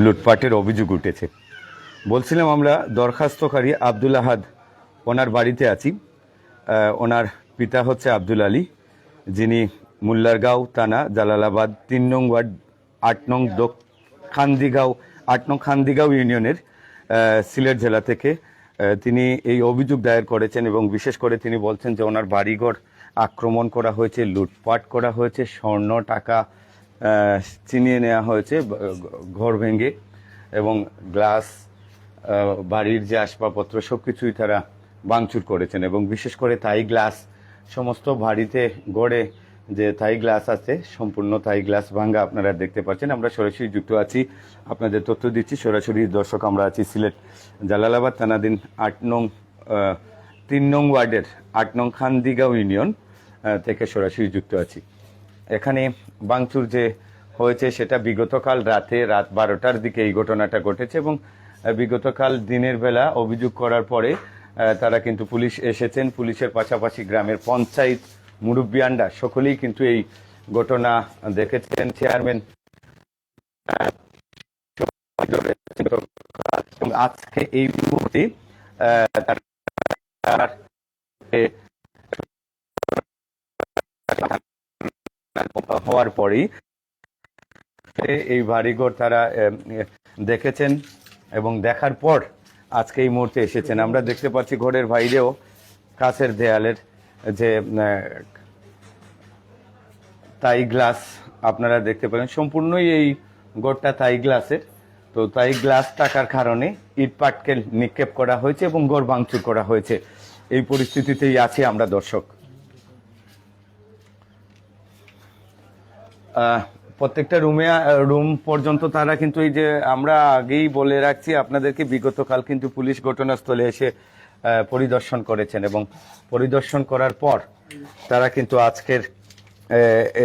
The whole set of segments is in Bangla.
লুটপাটের অভিযোগ উঠেছে। বলছিলাম, আমরা দরখাস্তকারী আব্দুল আহাদ ওনার বাড়িতে আছি। ওনার পিতা হচ্ছে আব্দুল আলী, যিনি মুল্লারগাঁও থানা, জালালাবাদ, তিন নং ওয়ার্ড, আট নং খান্দিগাঁও, আট নং খান্দিগাঁও ইউনিয়নের সিলেট জেলা থেকে তিনি এই অভিযোগ দায়ের করেছেন এবং বিশেষ করে তিনি বলছেন যে ওনার বাড়িঘর আক্রমণ করা হয়েছে, লুটপাট করা হয়েছে, স্বর্ণ, টাকা ছিনিয়ে নেওয়া হয়েছে ঘর ভেঙে এবং গ্লাস বাড়ির যে আসবাবপত্র সব কিছুই তারা ভাঙচুর করেছেন এবং বিশেষ করে তাই গ্লাস, সমস্ত বাড়িতে গড়ে যে থাই গ্লাস আছে, সম্পূর্ণ থাই গ্লাস ভাঙ্গা আপনারা দেখতে পাচ্ছেন। আমরা সরাসরি যুক্ত আছি, আপনাদের তথ্য দিচ্ছি। সরাসরি দর্শক, আমরা আছি সিলেট জালালাবাদ থানাধীন আট নং তিন নং ওয়ার্ডের আট নং খান্দিগাঁও ইউনিয়ন থেকে সরাসরি যুক্ত আছি। এখানে বাংচুর যে হয়েছে সেটা বিগতকাল রাতে রাত বারোটার দিকে এই ঘটনাটা ঘটেছে এবং বিগতকাল দিনের বেলা অভিযোগ করার পরে তারা কিন্তু পুলিশ এসেছেন। পুলিশের পাশাপাশি গ্রামের পঞ্চায়েত মুরব্বিয়ান্ডা সকলেই কিন্তু এই ঘটনা দেখেছেন। চেয়ারম্যান, আজকে এই মুহূর্তে তার- হওয়ার পরেই এই বাড়িঘর তারা দেখেছেন এবং দেখার পর আজকে এই মুহূর্তে এসেছেন। আমরা দেখতে পাচ্ছি ঘরের বাইরেও কাছের দেয়ালের যে তাই গ্লাস, আপনারা দেখতে পারেন সম্পূর্ণই এই গোটটা তাই গ্লাসের। তো তাই গ্লাস থাকার কারণে ইট পাটকেল নিক্ষেপ করা হয়েছে এবং গড় ভাঙচুর করা হয়েছে। এই পরিস্থিতিতেই আছি আমরা দর্শক। প্রত্যেকটা রুমে রুম পর্যন্ত তারা কিন্তু এই যে আমরা আগেই বলে রাখছি, আপনাদেরকে বিগত কাল কিন্তু পুলিশ ঘটনাস্থলে এসে পরিদর্শন করেছেন এবং পরিদর্শন করার পর তারা কিন্তু আজকের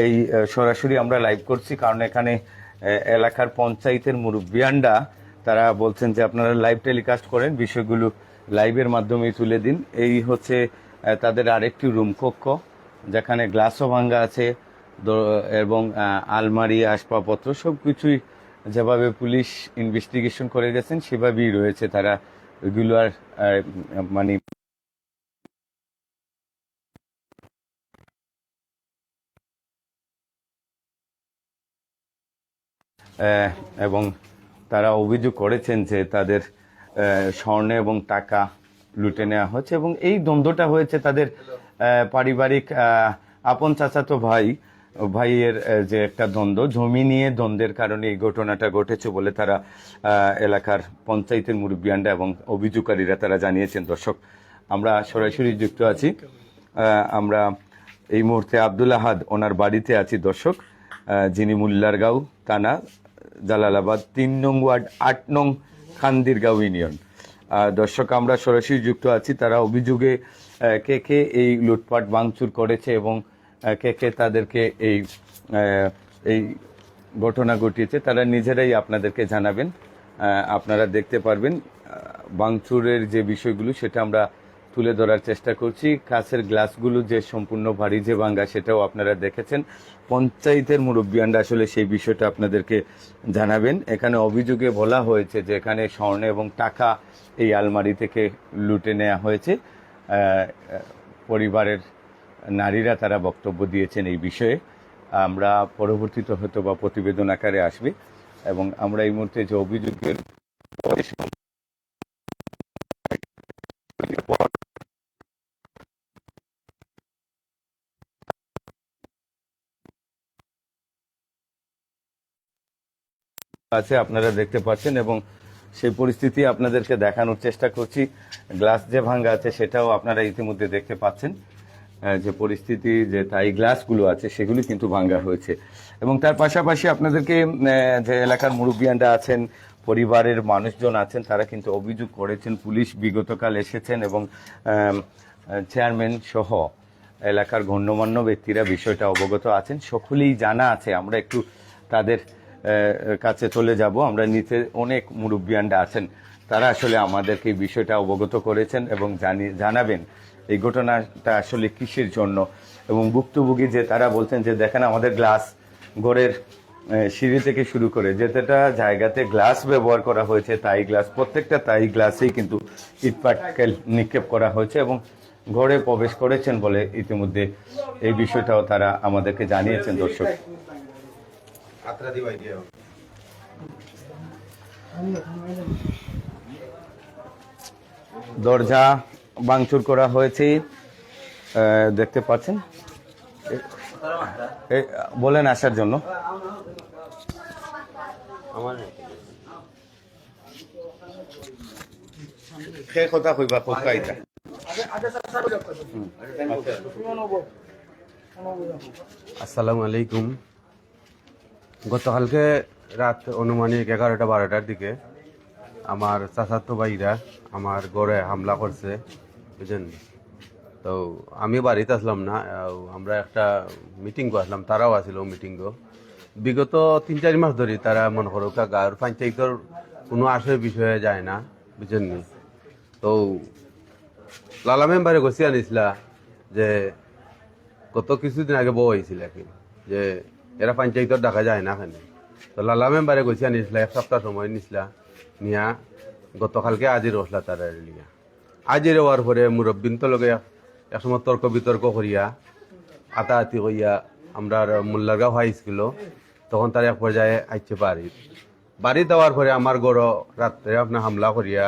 এই সরাসরি আমরা লাইভ করছি। কারণ এখানে এলাকার পঞ্চায়েতের মুরব্বিয়ানরা তারা বলছেন যে আপনারা লাইভ টেলিকাস্ট করেন, বিষয়গুলো লাইভের মাধ্যমে তুলে দিন। এই হচ্ছে তাদের আরেকটি রুম কক্ষ, যেখানে গ্লাসও ভাঙ্গা আছে। এবং আলমারি আসবাবপত্র সব কিছুই যেভাবে পুলিশ ইনভেস্টিগেশন করে গেছেন সেভাবেই রয়েছে তারা রেগুলার মানে আহ, এবং তারা অভিযোগ করেছেন যে তাদের স্বর্ণ এবং টাকা লুটে নেওয়া হচ্ছে এবং এই দ্বন্দ্বটা হয়েছে তাদের পারিবারিক আপন চাচাতো ভাই ভাইয়ের যে একটা দ্বন্দ্ব, জমি নিয়ে দ্বন্দ্বের কারণে এই ঘটনাটা ঘটেছে বলে তারা এলাকার পঞ্চায়েতের মুরব্বিয়ানরা এবং অভিযোগকারীরা তারা জানিয়েছেন। দর্শক, আমরা সরাসরি যুক্ত আছি। আমরা এই মুহূর্তে আব্দুল আহাদ ওনার বাড়িতে আছি। দর্শক যিনি মুল্লারগাঁও থানা, জালালাবাদ, তিন নং ওয়ার্ড, আট নং খান্দিরগাঁও ইউনিয়ন। দর্শক, আমরা সরাসরি যুক্ত আছি। তারা অভিযোগে কে কে এই লুটপাট ভাঙচুর করেছে এবং কে কে তাদেরকে এই এই ঘটনা ঘটিয়েছে, তারা নিজেরাই আপনাদেরকে জানাবেন। আপনারা দেখতে পারবেন বাংচুরের যে বিষয়গুলো, সেটা আমরা তুলে ধরার চেষ্টা করছি। কাছের গ্লাসগুলো যে সম্পূর্ণ ভারী যে ভাঙ্গা, সেটাও আপনারা দেখেছেন। পঞ্চায়েতের মুরব্বিয়ানরা আসলে সেই বিষয়টা আপনাদেরকে জানাবেন। এখানে অভিযোগে বলা হয়েছে যে এখানে স্বর্ণ এবং টাকা এই আলমারি থেকে লুটে নেওয়া হয়েছে। পরিবারের নারীরা তারা বক্তব্য দিয়েছেন এই বিষয়ে। আমরা পরবর্তীতে হয়তো বা প্রতিবেদন আকারে আসবে এবং আমরা এই মুহূর্তে যে অভিযোগের আছে, আপনারা দেখতে পাচ্ছেন এবং সেই পরিস্থিতি আপনাদেরকে দেখানোর চেষ্টা করছি। গ্লাস যে ভাঙ্গা আছে সেটাও আপনারা ইতিমধ্যে দেখতে পাচ্ছেন। যে পরিস্থিতি, যে তাই গ্লাসগুলো আছে, সেগুলি কিন্তু ভাঙ্গা হয়েছে। এবং তার পাশাপাশি আপনাদেরকে যে এলাকার মুরব্বিয়ানরা আছেন, পরিবারের মানুষজন আছেন, তারা কিন্তু অভিযোগ করেছেন, পুলিশ বিগতকাল এসেছেন এবং চেয়ারম্যান সহ এলাকার গণ্যমান্য ব্যক্তিরা বিষয়টা অবগত আছেন। সকলেই জানা আছে, আমরা একটু তাদের কাছে চলে যাব। আমরা নিচে অনেক মুরব্বিয়ানরা আছেন, তারা আসলে আমাদেরকে এই বিষয়টা অবগত করেছেন এবং জানি, জানাবেন। এই ঘটনাটা আসলে কিসের জন্য? এবং ভুক্তভোগী যে তারা বলছেন যে দেখেন আমাদের গ্লাস ঘরের সিঁড়ি থেকে শুরু করে যেটা জায়গাতে গ্লাস ব্যবহার করা হয়েছে, তাই গ্লাস, প্রত্যেকটা তাই গ্লাসেই কিন্তু ইট পাটকেল নিক্ষেপ করা হয়েছে এবং ঘরে প্রবেশ করেছেন বলে ইতিমধ্যে এই বিষয়টাও তারা আমাদেরকে জানিয়েছেন দর্শক। দরজা ভাঙচুর করা হয়েছে। দেখতে পাচ্ছেন? বলেন আসার জন্য। কথা কইবা কোথা আসসালামু আলাইকুম। গতকালকে রাত অনুমানিক এগারোটা বারোটার দিকে আমার চাচাতো ভাইরা আমার গড়ে হামলা করছে। বুঝলেন তো আমি বাড়িতে আসলাম না আমরা একটা মিটিং আসলাম, তারাও আসিল মিটিং বিগত তিন চার মাস ধরে তারা মনে করো গাঁর পঞ্চায়েতর কোনো আশয় বিষয়ে যায় না বুঝলেন তো লালা মেম্বারে গছি আনিছিলা যে গত কিছুদিন আগে বউ হয়েছিল কি, যে এরা পঞ্চায়েতত দেখা যায় না এখানে তো লালা মেম্বারে গেছি আনিছিলা, এক সপ্তাহ সময় নিছিলা, নিয়া গতকালকে আজি রসলা তার লিয়া। আজির হওয়ার পরে মুরব্বিন তো লগে এক সময় তর্ক বিতর্ক করিয়া আতাহাতি করিয়া আমরা মোল্লারগাঁও হাই স্কুল তখন তার এক পর্যায়ে আইছে বাড়ি। বাড়ি দেওয়ার পরে আমার গড় রাত্রে আপনার হামলা করিয়া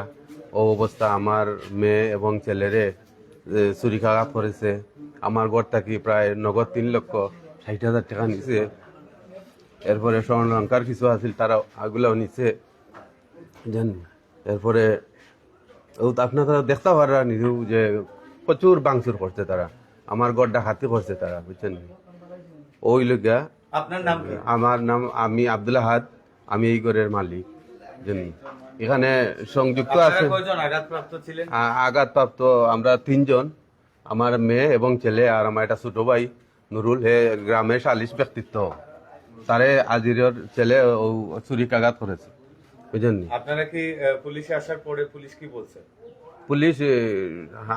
ও অবস্থা আমার মেয়ে এবং ছেলেরে এ, চুরিকাঘাত করেছে। আমার ঘর থাকি প্রায় নগদ তিন লক্ষ ষাট হাজার টাকা নিছে। এরপরে স্বর্ণলঙ্কার কিছু আছিল তারা আগুলাও নিছে। জান এরপরে আপনারা দেখতে পারা নিজেও যে প্রচুর বাংচুর করছে তারা। আমার গড্ডা ডাকাতি করছে তারা বুঝছেন? ওই লোকা আপনার নাম আমার নাম আমি আব্দুল আহাদ আমি এই ঘরের মালিক জানি এখানে সংযুক্ত আছে। আঘাতপ্রাপ্ত আমরা তিনজন আমার মেয়ে এবং ছেলে আর আমার একটা ছোট ভাই নুরুল হে গ্রামের সালিশ ব্যক্তিত্ব। তারে আজিরের ছেলে ও চুরিকাঘাত করেছে। বুঝলেন আপনারা কি পুলিশে আসার পরে পুলিশ কি বলছে? পুলিশ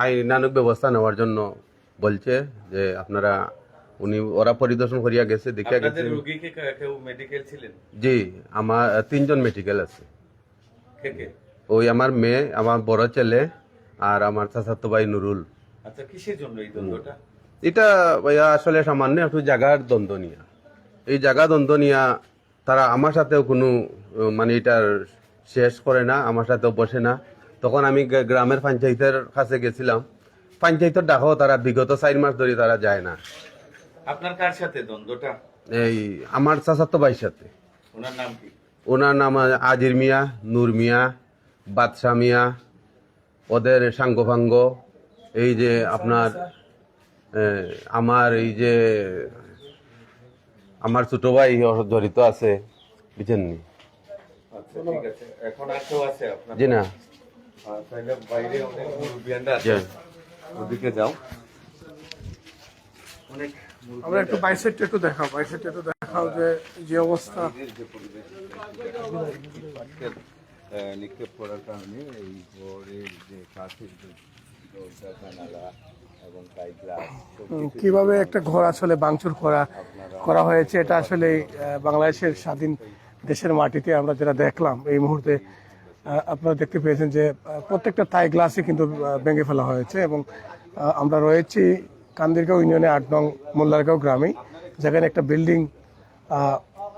আইনানুক ব্যবস্থা নেওয়ার জন্য বলছে যে আপনারা উনি ওরা পরিদর্শন করিয়া গেছে দেখে গেছে। কেউ মেডিকেল ছিলেন? জি আমার তিনজন মেডিকেল আছে। ওই আমার মেয়ে আমার বড় ছেলে আর আমার চাচাতো ভাই নুরুল। আচ্ছা কিসের জন্য এই দ্বন্দ্বটা? এটা ভাইয়া আসলে সামান্য একটু জায়গার দ্বন্দ্ব নিয়া। এই জায়গা দ্বন্দ্ব নিয়া তারা আমার সাথেও কোনো মানে এটার শেষ করে না আমার সাথেও বসে না। তখন আমি গ্রামের পঞ্চায়েতের কাছে গেছিলাম। পঞ্চায়েতের ডাকাও তারা বিগত চার মাস ধরে তারা যায় না। আপনার কার সাথে দ্বন্দ্বটা? এই আমার চাচাতো ভাইয়ের সাথে। ওনার নাম কি? ওনার নাম আজির মিয়া নূর মিয়া বাদশাহ মিয়া ওদের সাঙ্গভাঙ্গ এই যে আপনার আমার এই যে আমার ছোট ভাই জড়িত আছে বুঝছেননি আচ্ছা ঠিক আছে। এখন আর কেউ আছে আপনার জি না। তাহলে বাইরে অনেক মুরব্বিয়ানরা আছে। ওদিকে যাও। অনেক আমরা একটু বাইসেটটা একটু দেখাও একটু দেখাও যে যে অবস্থা। নিক্ষেপ করার কারণে এই ঘরের যে কাঠের দরজা জানালা কীভাবে একটা ঘর আসলে ভাঙচুর করা করা হয়েছে এটা আসলে বাংলাদেশের স্বাধীন দেশের মাটিতে আমরা যেটা দেখলাম, এই মুহূর্তে আপনারা দেখতে পেয়েছেন যে প্রত্যেকটা থাই গ্লাসই কিন্তু ভেঙে ফেলা হয়েছে এবং আমরা রয়েছি কান্দিরগাঁও ইউনিয়নে আট নং মোল্লারগাঁও গ্রামে, যেখানে একটা বিল্ডিং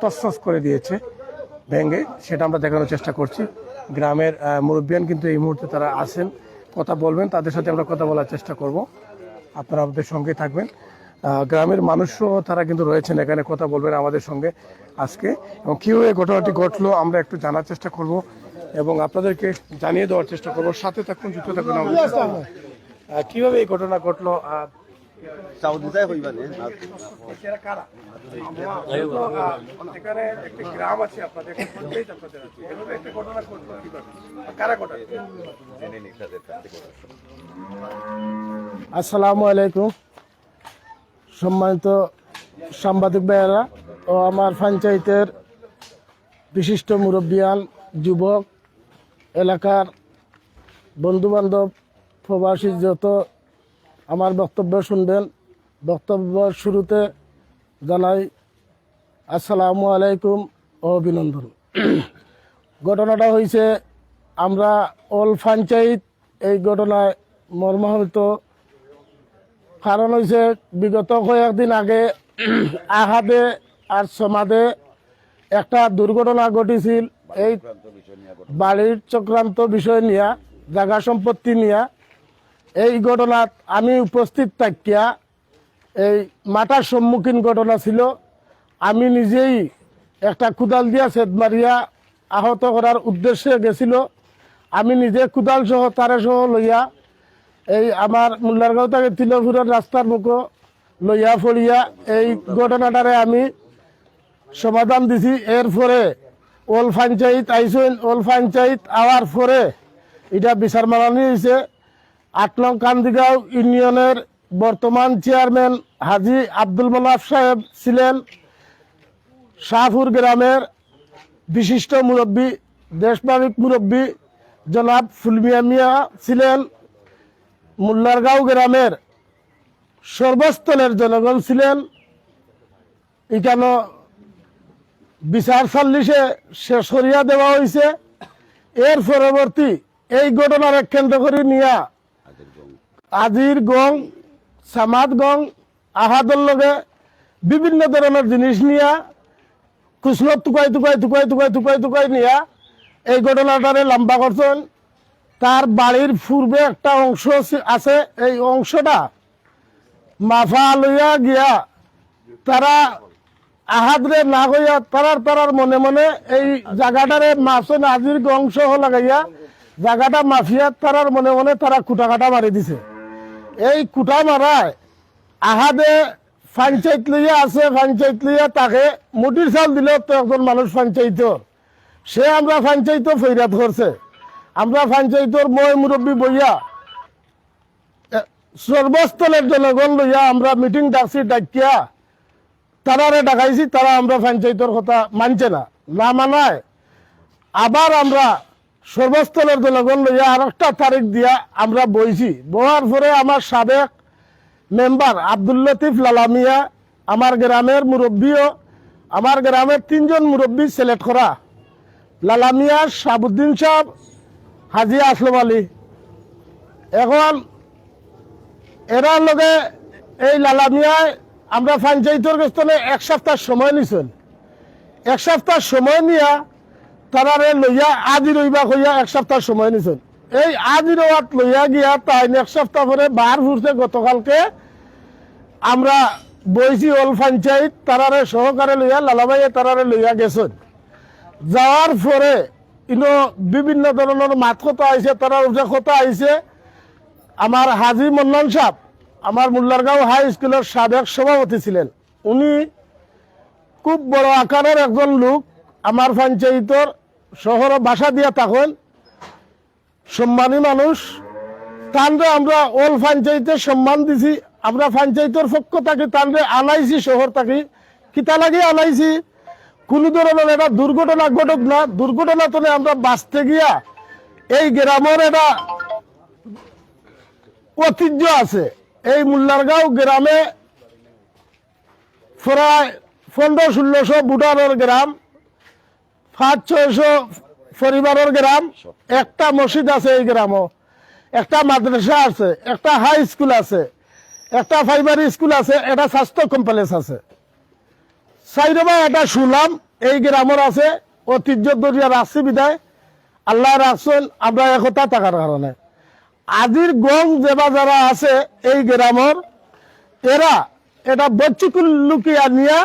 তসতস করে দিয়েছে, ভেঙে, সেটা আমরা দেখানোর চেষ্টা করছি। গ্রামের মুরব্বিয়ান কিন্তু এই মুহূর্তে তারা আসেন কথা বলবেন, তাদের সাথে আমরা কথা বলার চেষ্টা করব। আপনারা আমাদের সঙ্গে থাকবেন। গ্রামের মানুষও তারা কিন্তু রয়েছেন এখানে কথা বলবেন আমাদের সঙ্গে আজকে। এবং কীভাবে ঘটনাটি ঘটলো আমরা একটু জানার চেষ্টা করব এবং আপনাদেরকে জানিয়ে দেওয়ার চেষ্টা করব। সাথে থাকুন যুক্ত থাকুন কীভাবে এই ঘটনা ঘটলো? আহ, এরা কারা? এখানে একটি গ্রাম আছে আপনাদের একটা আপনাদের আছে। এভাবে একটা ঘটনা ঘটলো কীভাবে? কারা ঘটাচ্ছে জেনে নিই তাদের কাছ থেকে। আসসালামু আলাইকুম। সম্মানিত সাংবাদিক ভাইয়েরা ও আমার পঞ্চায়েতের বিশিষ্ট মুরব্বিয়ান, যুবক, এলাকার বন্ধুবান্ধব, প্রবাসী যত আমার বক্তব্য শুনবেন, বক্তব্য শুরুতে জানাই আসসালামু আলাইকুম ও অভিনন্দন। ঘটনাটা হয়েছে আমরা অল পঞ্চায়েত এই ঘটনায় মর্মাহত কারণ হয়েছে বিগত কয়েকদিন আগে আহাদে আর সমাদে একটা দুর্ঘটনা ঘটেছিল। এই বাড়ির চক্রান্ত বিষয় নিয়ে জায়গা সম্পত্তি নিয়ে। এই ঘটনাত আমি উপস্থিত থাকিয়া এই মাটার সম্মুখীন ঘটনা ছিল। আমি নিজেই একটা কুদাল দিয়া সেদ মারিয়া আহত করার উদ্দেশ্যে গেছিল। আমি নিজে কুদাল সহ তারে সহ লইয়া এই আমার মুল্লারগাঁও থেকে তিলপুরের রাস্তার মুখো লইয়া ফড়িয়া এই ঘটনাটারে আমি সমাধান দিছি। এরপরে ওল পঞ্চায়েত আইসেন, ওল পঞ্চায়েত আওয়ার পরে এটা বিচার মানানি হয়েছে আট নং কান্দিগাঁও ইউনিয়নের বর্তমান চেয়ারম্যান হাজি আব্দুল মানাফ সাহেব ছিলেন। শাহপুর গ্রামের বিশিষ্ট মুরব্বী, দেশপ্রেমিক মুরব্বী জনাব ফুলমিয়া মিয়া ছিলেন। মুল্লারগাঁও গ্রামের সর্বস্তরের জনগণ ছিলেন। এখানে বিচার সাল্লিশে শেষ করিয়া দেওয়া হয়েছে। এর পরবর্তী এই ঘটনার এক কেন্দ্র করে নিয়া আজির গং, সামাদ গং আহাদর লগে বিভিন্ন ধরনের জিনিস নিয়া কুসলত টুকাই টুকাই টুকাই টুকাই টুকাই টুকাই নিয়া এই ঘটনাটারে লম্বা করছেন। তার বাড়ির পূর্বে একটা অংশ আছে- এই অংশটা। মাফা লইয়া গিয়া তারা আহাদরে না হইয়া তারার তারার মনে মনে এই জায়গাটারে মাছন নাজির অংশ লাগাইয়া জায়গাটা মাফিয়া তারার মনে মনে তারা কুটা কাটা মারি দিছে। এই কুটা মারায় আহাদে পঞ্চায়েত লইয়া আছে, পঞ্চায়েত লইয়া তাকে মুটির চাল দিল তো একজন মানুষ পঞ্চায়েতর সে আমরা পঞ্চায়েত ফৈরাত করছে। আমরা পঞ্চায়েতর মই মুরব্বী বইয়া সর্বস্থলের জনগণ লইয়া আমরা মিটিং ডাকছি, ডাকিয়া। তারারে ডাকাইছি তারা আমরা পঞ্চায়েতের কথা মানছে না। না মানায়। আবার আমরা সর্বস্থলের জনগণ লইয়া আর একটা তারিখ দিয়া আমরা বইছি। বহার পরে আমার সাবেক মেম্বার আব্দুল লতিফ লালামিয়া আমার গ্রামের মুরব্বীও আমার গ্রামের তিনজন মুরব্বী সিলেক্ট করা লালামিয়া সাবুদ্দিন সাহেব হাজি আসলম আলী এখন এরার লগে এই লালামিয়ায় আমরা পঞ্চায়েতের গস্তনে এক সপ্তাহ সময় নিছেন এক সপ্তাহ সময় নিয়া তারারে লইয়া আজি রইবা কইয়া এক সপ্তাহ সময় নিছেন এই আজি রোয়াত লইয়া গিয়া তাই এক সপ্তাহ পরে বার ঘুরছে গতকালকে আমরা বইছি ওল পঞ্চায়েত তারারে সহকারে লইয়া লালাভাইয়ে তারারে লইয়া গেছেন যাওয়ার পরে ইনো বিভিন্ন ধরনের মাত কথা আইছে তারা উঠে কথা আইছে আমার হাজি মন্নান সাহ আমার মুল্লারগাঁও হাই স্কুলের সাবেক সভাপতি ছিলেন। উনি খুব বড় আকারের একজন লোক আমার পঞ্চায়েতর শহর বাসা দিয়া থাকেন সম্মানী মানুষ। তানরে আমরা ওল পঞ্চায়েতে সম্মান দিছি, আমরা পঞ্চায়েতের পক্ষ থাকি তানরে আনাইছি শহর থাকি। কিতা লাগে আনাইছি? কোনো ধরনের একটা দুর্ঘটনা ঘটক না, দুর্ঘটনা তো আমরা বাঁচতে গিয়া এই গ্রামের একটা ঐতিহ্য আছে। এই মুল্লারগাঁও গ্রামে প্রায় পনেরো, ষোলোশো ভোটারের গ্রাম, পাঁচ, ছয়শো পরিবারের গ্রাম, একটা মসজিদ আছে এই গ্রামও একটা মাদ্রাসা আছে, একটা হাই স্কুল আছে, একটা প্রাইমারি স্কুল আছে, একটা স্বাস্থ্য কমপ্লেক্স আছে। সাইডবা এটা শুনলাম, এই গ্রামের আছে ঐতিহ্য দরিয়া রাখছি বিদায়। আল্লাহ রাখছেন আমরা একতা থাকার কারণে। আজির গং যেবা যারা আছে এই গ্রামের, এরা এটা বচ্চুকুল লুকিয়া নিয়া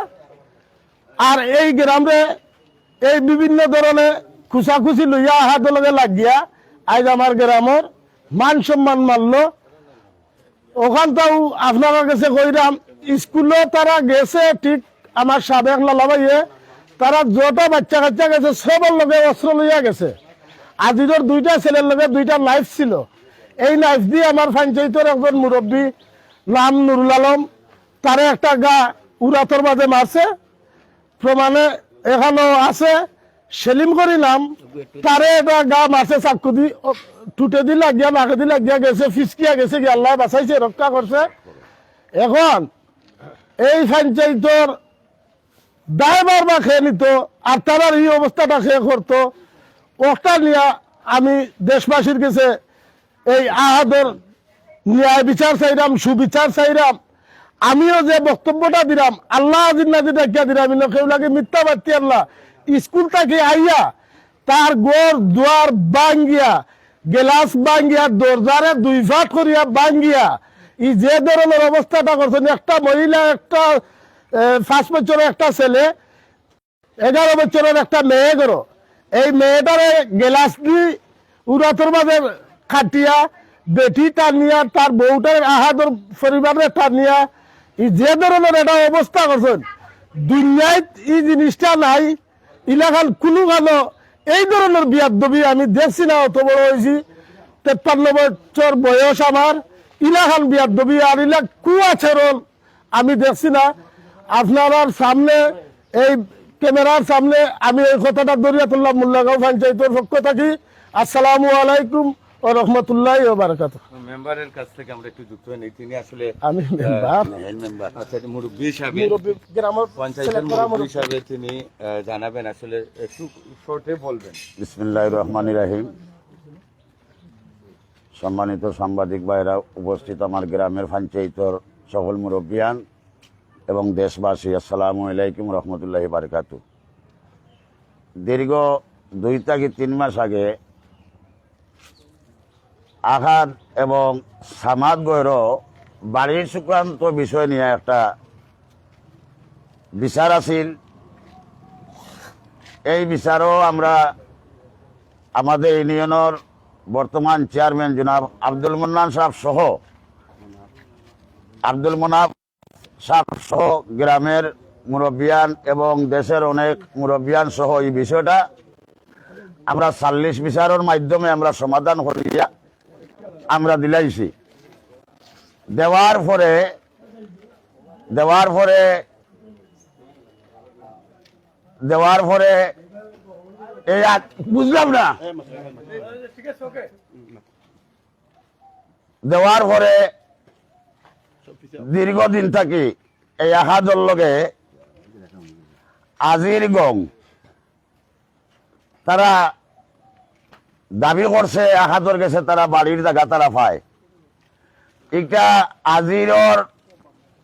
আর এই গ্রামে এই বিভিন্ন ধরনের খুচাখুচি লইয়া হাত লগে লাগিয়া আজ আমার গ্রামের মান সম্মান মানল। ওখানটাও আপনার কাছে কইরাম, স্কুলে তারা গেছে ঠিক আমার সাবেক লালাবাইয়ে তারা যত বাচ্চা কাচ্চা গেছে, সবার লগে অস্ত্র লইয়া গেছে। আজির দুইটা ছেলের লগে দুইটা নাইফ ছিল। এই নাইফ দিয়ে আমার পঞ্চায়েতের একজন মুরব্বী নাম নুরুল আলম, তারে একটা গা উড়াতর মাঝে মারছে। প্রমাণে এখানেও আছে, সেলিম করি নাম, তারে এটা গা মারছে চাকু দি টুটে দি লাগিয়া নাকে দি লাগিয়া গেছে, ফিসকিয়া গেছে কি আল্লাহ বাঁচাইছে, রক্ষা করছে। এখন এই পঞ্চায়েতর ড্রাইভার বা খেয়ে নিত, আর তারা এই অবস্থাটা সে করতো। ওটা নিয়ে আমি দেশবাসীর কাছে এই আহাদের ন্যায় বিচার চাইলাম সুবিচার চাইলাম আমিও যে বক্তব্যটা দিলাম আল্লাহ জিন্নাদি ডাকিয়া দিলাম ইনো কেউ লাগে মিথ্যা বাড়তি আল্লাহ। স্কুল থেকে আইয়া তার গোর দুয়ার বাঙ্গিয়া গেলাস বাঙ্গিয়া দরজারে দুই ফাট করিয়া বাঙ্গিয়া ই যে ধরনের অবস্থাটা করছেন, একটা মহিলা, একটা পাঁচ বছরের একটা ছেলে, এগারো বছরের একটা মেয়ে করো এই মেয়েটারে গেলাস দি উড়াতর মাঝে খাটিয়া, বেটি টানিয়া, তার বউটার আহাদর পরিবারের টানিয়া ই যে ধরনের এটা অবস্থা করছেন, দুনিয়ায় এই জিনিসটা নাই ইলাকাল কোনো ভালো, এই ধরনের বিয়ার দবি আমি দেখছি না, অত বড় হয়েছি। তেপ্পান্ন বছর বয়স আমার ইলাকান বিয়ার দবি আর ইলা কুয়াছেরল আমি দেখছি না। আপনার সামনে এই ক্যামেরার সামনে আমি এই কথাটা দরিয়া তুল্লাহ মোল্লাগাঁও পঞ্চায়েতের পক্ষ থাকি। আসসালামু আলাইকুম ও রহমতুল্লাহ ও বারাকাত মেম্বারের কাছ থেকে আমরা একটু যুক্ত হয়ে তিনি আসলে আমি মেম্বার। মেম্বার। আচ্ছা মুরব্বী হিসাবে গ্রামের পঞ্চায়েতের মুরব্বী হিসাবে তিনি জানাবেন আসলে একটু শর্টে বলবেন। বিসমিল্লাহ রহমান রাহিম। সম্মানিত সাংবাদিক ভাইরা উপস্থিত আমার গ্রামের পঞ্চায়েতর সকল মুরব্বিয়ান এবং দেশবাসী, আসসালামু আলাইকুম রহমতুল্লাহ বারকাতু। দীর্ঘ দুই থেকে তিন মাস আগে আঘাত এবং সামাদ গৈর বাড়ির সংক্রান্ত বিষয় নিয়ে একটা বিচার আছিল। এই বিচারও আমরা আমাদের ইউনিয়নের বর্তমান চেয়ারম্যান জনাব আব্দুল মন্নান সাহেব সহ আব্দুল মনাব সহ গ্রামের মুরব্বিয়ান এবং দেশের অনেক মুরব্বিয়ান সহ এই বিষয়টা আমরা চাল্লিশ বিচারের মাধ্যমে আমরা সমাধান করিয়া আমরা দিলাইছি। দেওয়ার পরে দেওয়ার পরে দেওয়ার পরে এই বুঝলাম না। দেওয়ার পরে দীর্ঘদিন থাকি এই আহাদর লগে আজির গং। তারা দাবি করছে আহাদর গেছে তারা বাড়ির জায়গা তারা পায়। এটা আজিরর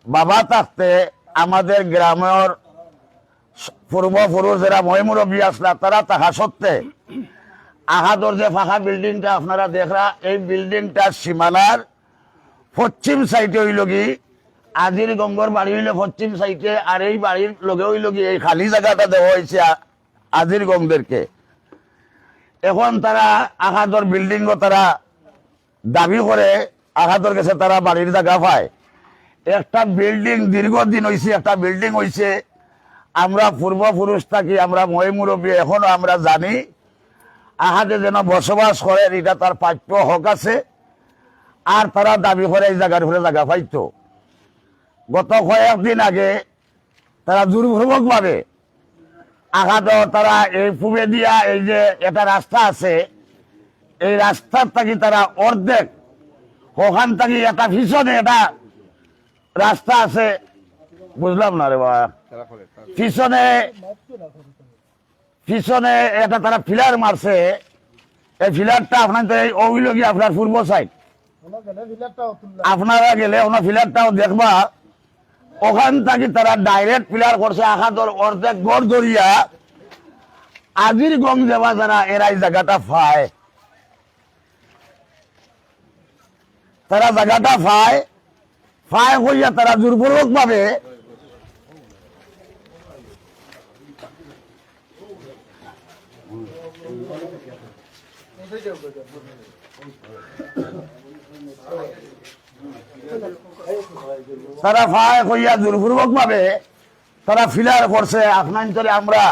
বাবা থাকতে আমাদের গ্রামের পূর্বপুরুষ যারা মই মুরব্বী আসলা তারা তাহা সত্ত্বে আহাদর যে ফাঁকা বিল্ডিংটা আপনারা দেখরা, এই বিল্ডিংটার সীমানার পশ্চিম সাইডে হইল কি আজির গঙ্গর বাড়ি হইলে পশ্চিম সাইডে আর এই বাড়ির লগে হইল কি এই খালি জায়গাটা দেওয়া হয়েছে আজির গঙ্গদেরকে এখন তারা আহাদর বিল্ডিংও তারা দাবি করে আহাদর কাছে তারা বাড়ির জায়গা পায়। একটা বিল্ডিং দীর্ঘদিন হয়েছে একটা বিল্ডিং হয়েছে আমরা পূর্বপুরুষ থাকি, আমরা মই মুরব্বী এখনও আমরা জানি আহাতে যেন বসবাস করে এটা তার প্রাপ্য হক আছে। আর তারা দাবি করে এই জায়গার উপরে জায়গা পাইতো। গত কয়েকদিন আগে তারা দুর্ভোগ ভাবে আঘাত তারা এই পূবে দিয়া এই যে একটা রাস্তা আছে, এই রাস্তার থাকি তারা অর্ধেক, ওখান থাকি একটা ভীষণ এটা রাস্তা আছে। বুঝলাম না রে বাবা পিছনে পিছনে এটা তারা ফিলার মারছে। এই ফিলারটা আপনার এই ওইল আপনার পূর্ব সাইড আপনারা গেলে ওনার ফিলারটাও দেখবা। ওখান থেকে তারা ডাইরেক্ট ফিলার করছে আখাতর অর্ধেক গড় ধরিয়া। আজির গং যাবা যারা এরাই জায়গাটা পায় তারা জায়গাটা পায় পায় হইয়া তারা দুর্পূর্বক ভাবে তারা ফায় হইয়া দুর্পূর্বক ভাবে তারা ফিলার করছে। আপনান্তরে আমরা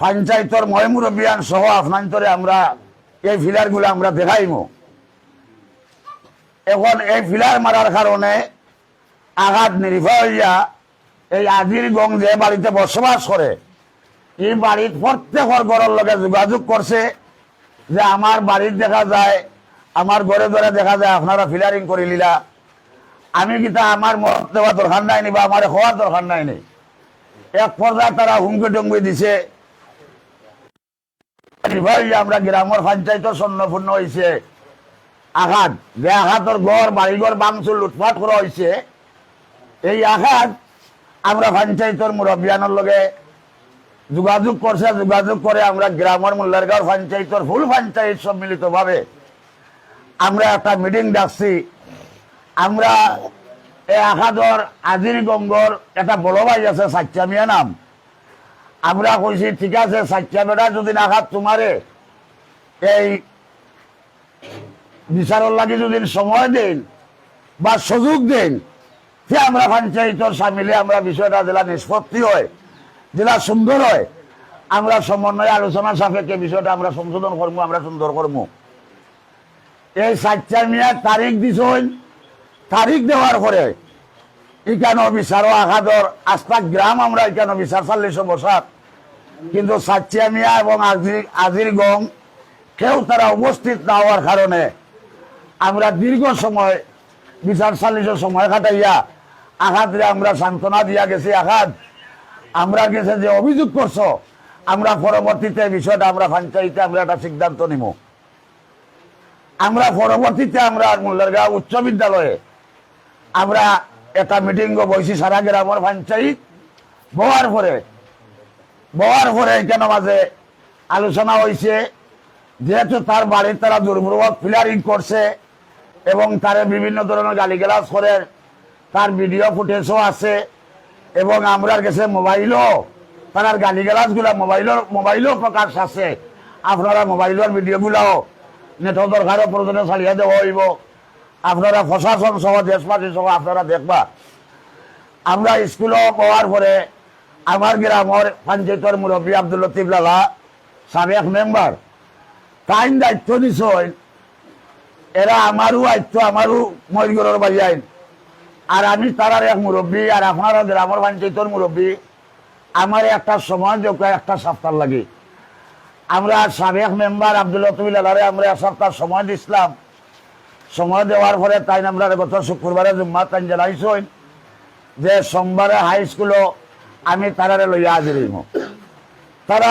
পঞ্চায়েতর ময়মুরবিয়ান সহ আপনান্তরে আমরা এই ফিলারগুলো আমরা দেখাইমু। এখন এই ফিলার মারার কারণে আঘাত নির্ভর হইয়া এই আজির গং যে বাড়িতে বসবাস করে, এই বাড়ির প্রত্যেকর ঘরের লগে যোগাযোগ করছে যে আমার বাড়ির দেখা যায় আমার ঘরে ঘরে দেখা যায়, আপনারা ফিলারিং করে লিলা। আমি কিন্তু আমার মত দেওয়া দরকার নাই বা আমার হওয়ার দরকার নাই নি? এক পর্যায়ে তারা হুমকি টুমকি দিছে। আমরা গ্রামের পঞ্চায়েত স্বর্ণপূর্ণ হয়েছে আঘাত, যে আঘাতর ঘর, বাড়িঘর বাংচুর লুটপাট করা হয়েছে এই আঘাত আমরা পঞ্চায়েতর মুরব্বিয়ানোর লগে যোগাযোগ করছে, যোগাযোগ করে আমরা গ্রামের মোল্লারগাঁও পঞ্চায়েতর ফুল পঞ্চায়েত সম্মিলিত ভাবে আমরা একটা মিটিং ডাকছি। আমরা এই আঘাতর আজির গঙ্গর একটা বড় ভাই আছে সাচ্চা মিয়া নাম। আমরা কইছি, ঠিক আছে বেটা, যদি আঘাত তোমারে এই বিচারের লাগে যদি সময় দেন বা সুযোগ দেন সে আমরা পঞ্চায়েতর সামিলে আমরা বিষয়টা জেলা নিষ্পত্তি হয়, জেলা সুন্দর হয়। আমরা সমন্বয় আলোচনা সাপেক্ষে বিষয়টা আমরা সংশোধন করব আমরা সুন্দর করব এই সাচ্চা মিয়া তারিখ দিছেন। তারিখ দেওয়ার পরে ইকানো বিচারও আঘাতর আস্তা গ্রাম আমরা ইকানো বিচার চাল্লিশ বসার কিন্তু সাচ্চা মিয়া এবং আজির আজির গং কেউ তারা উপস্থিত না হওয়ার কারণে আমরা দীর্ঘ সময় বিচার চাল্লিশের সময় কাটাইয়া আঘাতরে আমরা সান্ত্বনা দিয়া গেছি। আঘাত আমরা গেছে যে অভিযোগ করছ, আমরা পরবর্তীতে বিষয়টা আমরা পঞ্চায়েতে আমরা একটা সিদ্ধান্ত নিব আমরা পরবর্তীতে আমরা মোল্লারগাঁও উচ্চ বিদ্যালয়ে আমরা একটা মিটিং বইছি সারা গ্রামের পঞ্চায়েত। বহার পরে বহার পরে কেন মাঝে আলোচনা হয়েছে যেহেতু তার বাড়ির তারা দুর্বল ফিলারিং করছে এবং তার বিভিন্ন ধরনের গালিগালাজ করে, তার ভিডিও ফুটেজও আছে এবং আমরার কাছে মোবাইলও, তার গালিগালাজগুলা মোবাইলের মোবাইলও প্রকাশ আছে। আপনারা মোবাইলের ভিডিওগুলাও নেটর দরকারও প্রয়োজনে চালিয়ে দেওয়া হইব। আপনারা প্রশাসন সহ, দেশবাসী সহ আপনারা দেখবা। আমরা স্কুলও পাওয়ার পরে আমার গ্রামের পঞ্চায়েতের মুরব্বী আব্দুল লতিফ লালা, সাবেক মেম্বার, তাইন দায়িত্ব দিছই এরা আমারও আয়ত্ত আমারও ময়ূরগড়ের বাড়ি আইন। আর আমি তারার এক মুরব্বী, আর আপনারা গ্রামের পঞ্চায়েতের মুরব্বী, আমার একটা সময় যোগ একটা সপ্তাহ লাগে। আমরা সাবেক মেম্বার আব্দুল আলারে আমরা এক সপ্তাহ সময় দিছিলাম। সময় দেওয়ার পরে তাই আমরা গত শুক্রবারে জুম্মা তাই জানাইছই যে সোমবারে হাই স্কুলও আমি তারারে লইয়া হাজির হইব। তারা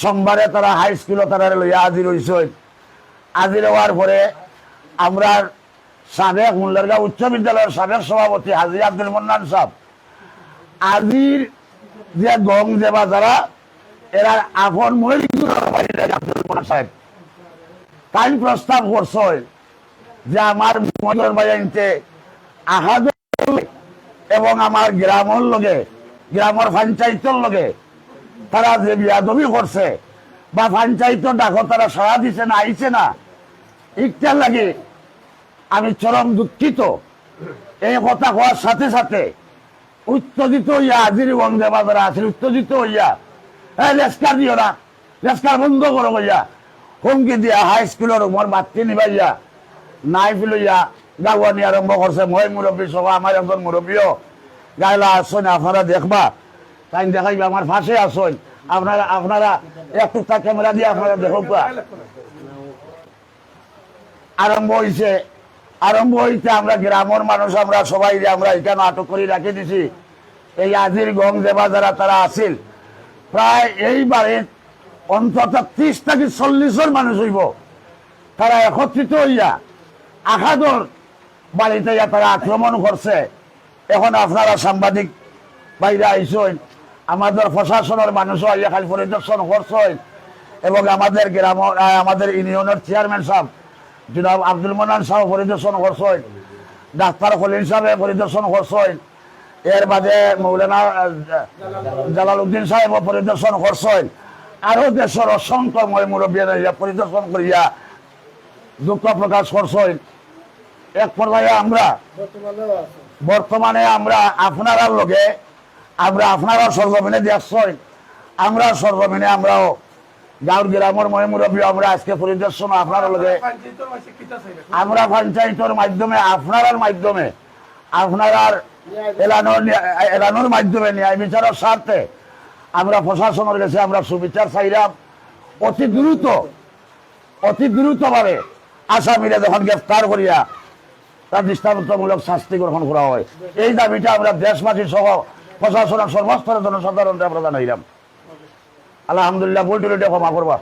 সোমবারে তারা হাই স্কুলও তারারে লইয়া হাজির হইছই। হাজির হওয়ার পরে আমরা সাবেক মুল্লারগাঁও উচ্চ বিদ্যালয়ের সাবেক সভাপতি হাজি আব্দুল মন্নান সাহেব আজির যে গং দেবা যারা এরা তাই প্রস্তাব করছে যে আমার মজুর বাজাইতে আহাদ এবং আমার গ্রামের লগে, গ্রামের পঞ্চায়েতের লগে তারা যে বিয়াদবি করছে বা পঞ্চায়েত ডাকো তারা সাড়া দিছে না, আইছে না, ইকটার লাগে আমি চরম দুঃখিত। এই কথা হওয়ার সাথে সাথে উত্তেজিত হইয়া আজির বন্ধে বাজারে আছে উত্তেজিত হইয়া হ্যাঁ রেস্কার দিও না। রেস্কার বন্ধ করো হইয়া হুমকি দিয়া হাই স্কুলের মোর মাতৃ নিবাইয়া। নাই ফিলইয়া গাওয়ানি আরম্ভ করছে মই মুরব্বী সভা আমার একজন মুরব্বীও গাইলা আসছেন আপনারা দেখবা। তাই দেখাইবা আমার ফাঁসে আসছেন আপনারা আপনারা একটু তা ক্যামেরা দিয়ে আপনারা দেখো আরম্ভ হয়েছে আরম্ভ হইতে আমরা গ্রামের মানুষ, আমরা সবাই আমরা এখানে আটক করে রাখি দিছি। এই আজির গম দেবা যারা তারা আছিল। প্রায় এই বাড়ির অন্তত ত্রিশ থেকে চল্লিশের মানুষ হইব। তারা একত্রিত হইয়া আখাদর বাড়িতে তারা আক্রমণ করছে, এখন আপনারা সাংবাদিক বাইরে আইসেন আমাদের প্রশাসনের মানুষও আইয়া খালি পরিদর্শন করছেন এবং আমাদের গ্রাম আমাদের ইউনিয়নের চেয়ারম্যান সাহেব, জনাব আব্দুল মনান সাহেব পরিদর্শন করছেন ডাক্তার খলিল সাহেব পরিদর্শন করছেন এর বাদে মৌলানা জালাল উদ্দিন সাহেব পরিদর্শন করছেন। আরও দেশের অসংখ্য মই মুরব্বীরা পরিদর্শন করিয়া দুঃখ প্রকাশ করছেন। এক পর্যায়ে আমরা, বর্তমানে আমরা আপনার লগে, আমরা আপনারা সর্বমিনে দেখছেন। আমরা সর্বমিনে আমরাও গাঁর গ্রামের ময় মুরব্বী আমরা আজকে পরিদর্শন আপনার লগে। আমরা পঞ্চায়েতের মাধ্যমে আপনার মাধ্যমে আপনার এলানোর এলানোর মাধ্যমে ন্যায় বিচারের স্বার্থে আমরা প্রশাসনের কাছে আমরা সুবিচার চাইলাম। অতি দ্রুত, অতি দ্রুতভাবে আসামিরা যখন গ্রেফতার করিয়া তার দৃষ্টান্তমূলক শাস্তি গ্রহণ করা হয়। এই দাবিটা আমরা দেশবাসী সহ প্রশাসন আর সর্বস্তরের জনসাধারণরা প্রদান হইলাম আলহামদুলিল্লাহ, ভুল ক্ষমা করবা।